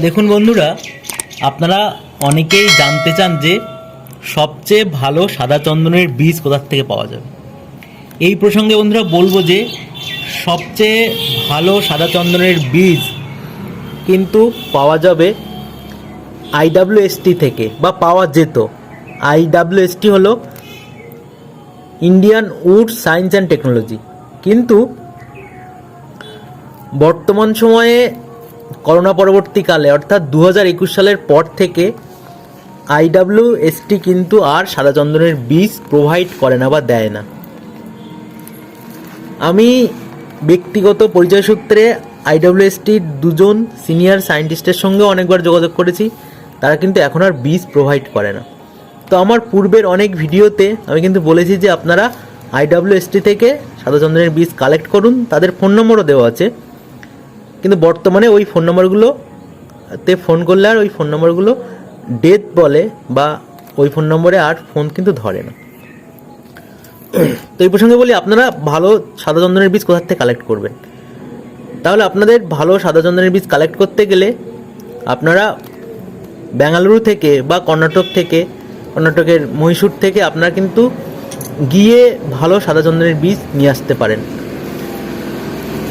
দেখুন বন্ধুরা, আপনারা অনেকেই জানতে চান যে সবচেয়ে ভালো সাদা চন্দনের বীজ কোথার থেকে পাওয়া যাবে। এই প্রসঙ্গে বন্ধুরা বলব যে সবচেয়ে ভালো সাদা চন্দনের বীজ কিন্তু পাওয়া যাবে আইডাব্লিউএসটি থেকে বা পাওয়া যেত। আইডাব্লিউএসটি হলো Indian wood science and technology. কিন্তু বর্তমান সময়ে করোনা পরবর্তীকালে, অর্থাৎ দু সালের পর থেকে আইডাব্লিউ আইডাব্লিউএসটি কিন্তু আর সাদা চন্দনের বীজ প্রোভাইড করে না বা দেয় না। আমি ব্যক্তিগত পরিচয় সূত্রে আইডাব্লিউএসটির দুজন সিনিয়র সায়েন্টিস্টের সঙ্গে অনেকবার যোগাযোগ করেছি, তারা কিন্তু এখন আর বীজ প্রোভাইড করে না। তো আমার পূর্বের অনেক ভিডিওতে আমি কিন্তু বলেছি যে আপনারা আইডাব্লিউ আইডাব্লিউএসটি থেকে সাদা চন্দনের বীজ কালেক্ট করুন, তাদের ফোন নম্বরও দেওয়া আছে। কিন্তু বর্তমানে ওই ফোন নম্বরগুলো তে ফোন করলে আর ওই ফোন নম্বরগুলো ডেথ বলে বা ওই ফোন নম্বরে আর ফোন কিন্তু ধরে না। তো এই প্রসঙ্গে বলি, আপনারা ভালো সাদা চন্দনের বীজ কোথার থেকে কালেক্ট করবেন? তাহলে আপনাদের ভালো সাদা চন্দনের বীজ কালেক্ট করতে গেলে আপনারা বেঙ্গালুরু থেকে বা কর্ণাটক থেকে, কর্ণাটকের মহীশূর থেকে আপনারা কিন্তু গিয়ে ভালো সাদা চন্দনের বীজ নিয়ে আসতে পারেন।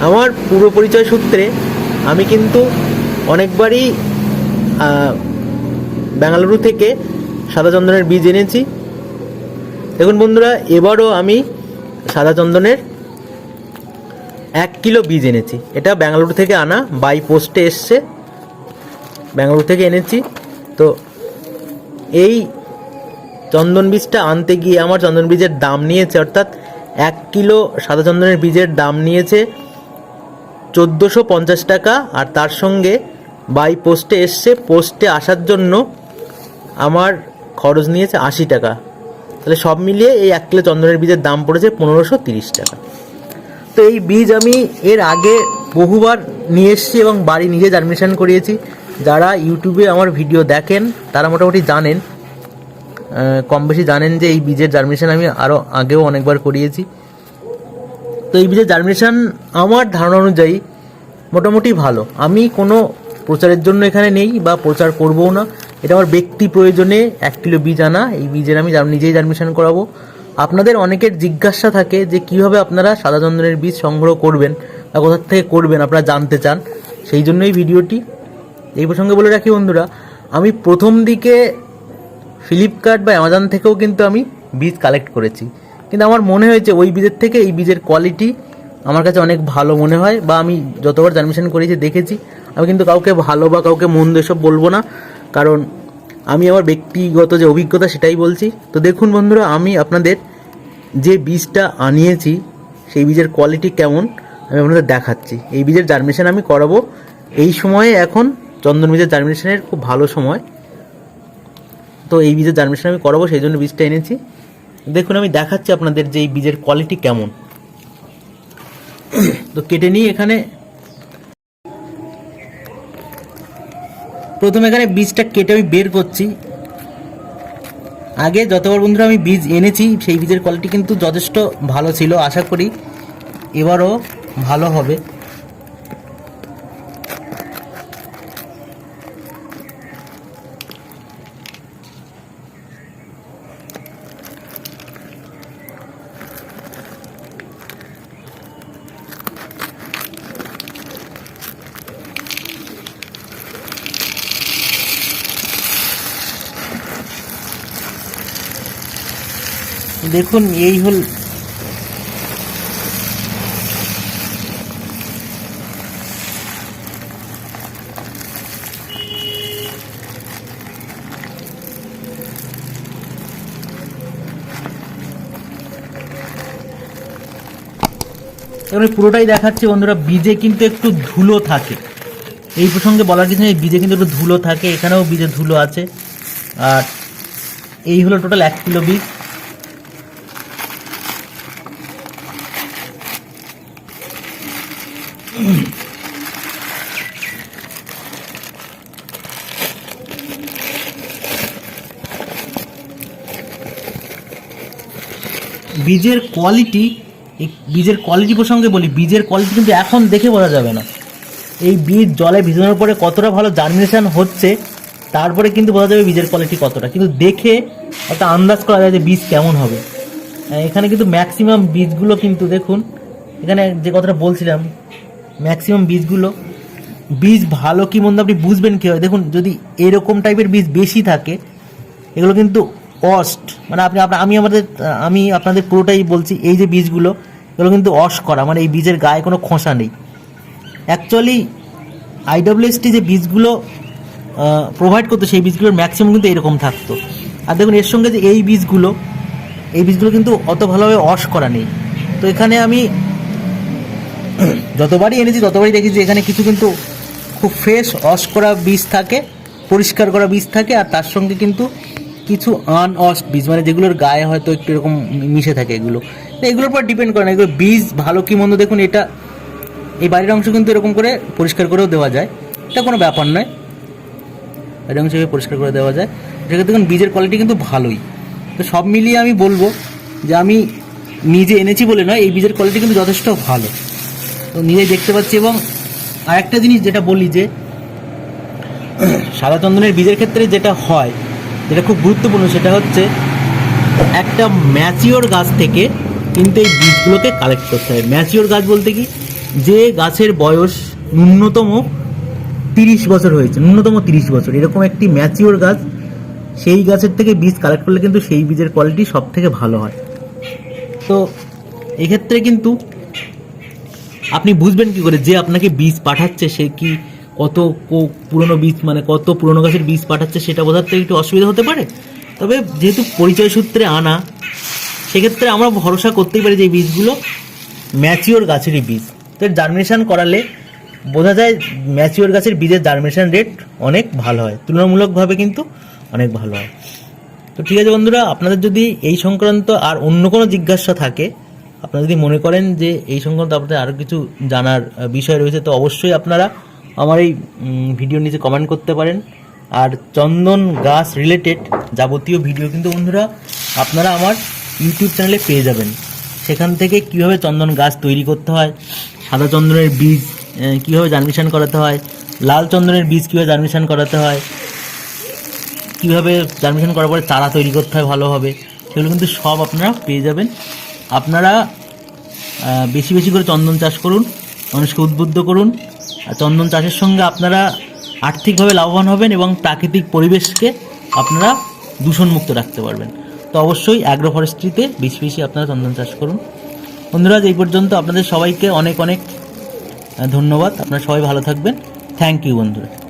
আমার পূর্ব পরিচয় সূত্রে আমি কিন্তু অনেকবারই বেঙ্গালুরু থেকে সাদা চন্দনের বীজ এনেছি। দেখুন বন্ধুরা, এবারও আমি সাদা চন্দনের এক কিলো বীজ এনেছি। এটা বেঙ্গালুরু থেকে আনা, বাই পোস্টে এসছে। বেঙ্গালুরু থেকে এনেছি। তো এই চন্দন বীজটা আনতে গিয়ে আমার চন্দন বীজের দাম নিয়েছে, অর্থাৎ এক কিলো সাদা চন্দনের বীজের দাম নিয়েছে চোদ্দোশো পঞ্চাশ টাকা আর তার সঙ্গে বাই পোস্টে এসছে। পোস্টে আসার জন্য আমার খরচ নিয়েছে আশি টাকা। তাহলে সব মিলিয়ে এই এক কিলো চন্দনের বীজের দাম পড়েছে পনেরোশো তিরিশ টাকা। তো এই বীজ আমি এর আগে বহুবার নিয়ে এসেছি এবং বাড়ি নিজে জার্মিনেশন করিয়েছি। যারা ইউটিউবে আমার ভিডিও দেখেন, তারা মোটামুটি জানেন। কম বেশি জানেন যে এই বীজের জার্মিনেশন আমি আরও আগেও অনেকবার করিয়েছি। তো এই বীজের জার্মিনেশন আমার ধারণা অনুযায়ী মোটামুটি ভালো। আমি কোনো প্রচারের জন্য এখানে নেই বা প্রচার করবও না। এটা আমার ব্যক্তি প্রয়োজনে এক কিলো বীজ আনা, এই বীজের আমি নিজেই জার্মিনেশন করাবো। আপনাদের অনেকের জিজ্ঞাসা থাকে যে কীভাবে আপনারা সাদা চন্দনের বীজ সংগ্রহ করবেন বা কোথার থেকে করবেন, আপনারা জানতে চান। সেই জন্যই ভিডিওটি। এই প্রসঙ্গে বলে রাখি বন্ধুরা, আমি প্রথম দিকে ফ্লিপকার্ট বা অ্যামাজন থেকেও কিন্তু আমি বীজ কালেক্ট করেছি। কিন্তু আমার মনে হয়েছে ওই বীজের থেকে এই বীজের কোয়ালিটি আমার কাছে অনেক ভালো মনে হয় বা আমি যতবার জার্মিনেশন করেছি, দেখেছি। আমি কিন্তু কাউকে ভালো বা কাউকে মন্দ এসব বলব না। কারণ আমি আমার ব্যক্তিগত যে অভিজ্ঞতা সেটাই বলছি। তো দেখুন বন্ধুরা, আমি আপনাদের যে বীজটা আনিয়েছি, সেই বীজের কোয়ালিটি কেমন আমি আপনাদের দেখাচ্ছি। এই বীজের জার্মিনেশন আমি করাবো। এই সময়ে এখন চন্দন বীজের জার্মিনেশনের খুব ভালো সময়। তো এই বীজের জার্মিনেশন আমি করাবো, সেই জন্য বীজটা এনেছি। দেখুন, আমি দেখাচ্ছি আপনাদের যে এই বীজের কোয়ালিটি কেমন। তো কেটে নিই এখানে প্রথমে এখানে বীজটা কেটে আমি বের করছি। আগে যতবার বন্ধুরা আমি বীজ এনেছি, সেই বীজের কোয়ালিটি কিন্তু যথেষ্ট ভালো ছিল, আশা করি। এবারও ভালো হবে। দেখুন, এই হল পুরোটাই দেখাচ্ছি বন্ধুরা, বীজে কিন্তু একটু ধুলো থাকে। এই প্রসঙ্গে বলার কিছু নেই, বীজে কিন্তু একটু ধুলো থাকে, এখানেও বীজে ধুলো আছে। আর এই হলো টোটাল এক কিলো বীজ। বীজের কোয়ালিটি এই বীজের কোয়ালিটি প্রসঙ্গে বলি, বীজের কোয়ালিটি কিন্তু এখন দেখে বোঝা যাবে না। এই বীজ জলে ভিজানোর পরে কতটা ভালো জার্মিনেশন হচ্ছে, তারপরে কিন্তু বোঝা যাবে বীজের কোয়ালিটি কতটা। কিন্তু দেখে একটা আন্দাজ করা যায় যে বীজ কেমন হবে। এখানে কিন্তু ম্যাক্সিমাম বীজগুলো কিন্তু দেখুন, এখানে যে কথাটা বলছিলাম ম্যাক্সিমাম বীজগুলো, বীজ ভালো কি মন্দ আপনি বুঝবেন কী কীভাবে দেখুন, যদি এরকম টাইপের বীজ বেশি থাকে, এগুলো কিন্তু অস্ট মানে আপনি আমি আমাদের আমি আপনাদের পুরোটাই বলছি, এই যে বীজগুলো, এগুলো কিন্তু অস করা মানে এই বীজের গায়ে কোনো খোসা নেই। অ্যাকচুয়ালি আইডব্লিউএসটি যে বীজগুলো প্রোভাইড করতো, সেই বীজগুলোর ম্যাক্সিমাম কিন্তু এরকম থাকতো। আর দেখুন, এর সঙ্গে যে এই বীজগুলো এই বীজগুলো কিন্তু অত ভালোভাবে অস করা নেই। তো এখানে আমি যতবারই এনেছি, ততবারই দেখি যে এখানে কিছু কিন্তু খুব ফ্রেশ অস করা বীজ থাকে, পরিষ্কার করা বীজ থাকে, আর তার সঙ্গে কিন্তু কিছু আনঅস্ট বীজ মানে যেগুলোর গায়ে হয়তো একটু এরকম মিশে থাকে এগুলো। এগুলোর উপর ডিপেন্ড করে না, এগুলো বীজ ভালো কি মন্দ দেখুন, এটা এই বাইরের অংশ কিন্তু এরকম করে পরিষ্কার করেও দেওয়া যায়। এটা কোনো ব্যাপার নয়। বাইরের অংশ পরিষ্কার করে দেওয়া যায়। সেক্ষেত্রে দেখুন বীজের কোয়ালিটি কিন্তু ভালোই। তো সব মিলিয়ে আমি বলব যে আমি নিজে এনেছি বলে নয়, এই বীজের কোয়ালিটি কিন্তু যথেষ্ট ভালো। তো নিজেই দেখতে পাচ্ছি এবং আরেকটা জিনিস যেটা বলি যে, সাদা চন্দনের বীজের ক্ষেত্রে যেটা হয় যেটা খুব গুরুত্বপূর্ণ সেটা হচ্ছে একটা ম্যাচিওর গাছ থেকে কিন্তু এই বীজগুলোকে কালেক্ট করতে হয়। ম্যাচিওর গাছ বলতে কি? যে গাছের বয়স ন্যূনতম তিরিশ বছর হয়েছে, ন্যূনতম তিরিশ বছর। এরকম একটি ম্যাচিওর গাছ, সেই গাছের থেকে বীজ কালেক্ট করলে কিন্তু সেই বীজের কোয়ালিটি সব থেকে ভালো হয়। তো এক্ষেত্রে কিন্তু আপনি বুঝবেন কি করে যে আপনাকে বীজ পাঠাচ্ছে সে কি কত কো- পুরনো বীজ মানে কত পুরনো গাছের বীজ পাঠাচ্ছে সেটা বোঝাতে একটু অসুবিধা হতে পারে। তবে যেহেতু পরিচয় সূত্রে আনা, সেক্ষেত্রে আমরা ভরসা করতেই পারি যে এই বীজগুলো ম্যাচিওর গাছেরই বীজ। তো জার্মিনেশন করালে বোঝা যায় ম্যাচিওর গাছের বীজের জার্মিনেশন রেট অনেক ভালো হয়, তুলনামূলকভাবে কিন্তু অনেক ভালো হয়। তো ঠিক আছে বন্ধুরা, আপনাদের যদি এই সংক্রান্ত আর অন্য কোনো জিজ্ঞাসা থাকে, আপনারা যদি মনে করেন যে এই সংক্রান্ত আপনাদের আরও কিছু জানার বিষয় রয়েছে, তো অবশ্যই আপনারা আমার এই ভিডিওর নিচে কমেন্ট করতে পারেন। আর চন্দন গাছ রিলেটেড যাবতীয় ভিডিও কিন্তু বন্ধুরা আপনারা আমার ইউটিউব চ্যানেলে পেয়ে যাবেন। সেখান থেকে কীভাবে চন্দন গাছ তৈরি করতে হয়, সাদা চন্দনের বীজ কীভাবে জার্মিনেশন করাতে হয়, লাল চন্দনের বীজ কীভাবে জার্মিনেশন করাতে হয়, কীভাবে জার্মিনেশন করার পরে চারা তৈরি করতে হয় ভালোভাবে সেগুলো কিন্তু সব আপনারা পেয়ে যাবেন। আপনারা বেশি বেশি করে চন্দন চাষ করুন, মানুষকে উদ্বুদ্ধ করুন চন্দন চাষের সঙ্গে আপনারা আর্থিকভাবে লাভবান হবেন এবং প্রাকৃতিক পরিবেশকে আপনারা দূষণমুক্ত রাখতে পারবেন। তো অবশ্যই অ্যাগ্রো ফরেস্ট্রিতে বেশি বেশি আপনারা চন্দন চাষ করুন। বন্ধুরা এই পর্যন্ত আপনাদের সবাইকে অনেক অনেক ধন্যবাদ। আপনারা সবাই ভালো থাকবেন। থ্যাংক ইউ বন্ধুরা।